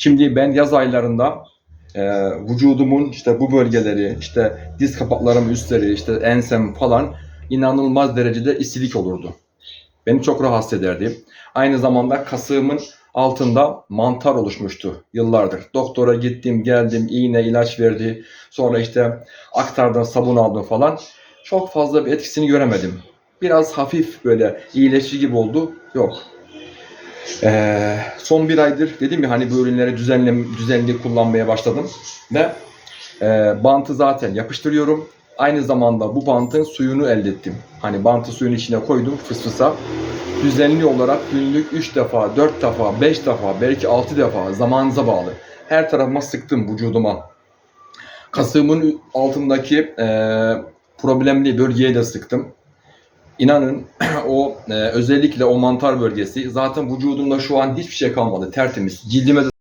Şimdi ben yaz aylarında e, vücudumun işte bu bölgeleri, işte diz kapaklarım üstleri, işte ensem falan inanılmaz derecede isilik olurdu. Beni çok rahatsız ederdi. Aynı zamanda kasığımın altında mantar oluşmuştu yıllardır. Doktora gittim, geldim, iğne, ilaç verdi. Sonra işte aktardan sabun aldım falan. Çok fazla bir etkisini göremedim. Biraz hafif böyle iyileşici gibi oldu. Yok. Ee, son bir aydır dedim ya hani bu ürünleri düzenli, düzenli kullanmaya başladım. Ve e, bantı zaten yapıştırıyorum. Aynı zamanda bu bantın suyunu elde ettim. Hani bantı suyun içine koydum fısfısa. Düzenli olarak günlük 3 defa, 4 defa, 5 defa, belki 6 defa zamanınıza bağlı. Her tarafıma sıktım vücuduma. Kasığımın altındaki e, problemli bölgeye de sıktım. İnanın o e, özellikle o mantar bölgesi zaten vücudumda şu an hiçbir şey kalmadı tertemiz. Cildime de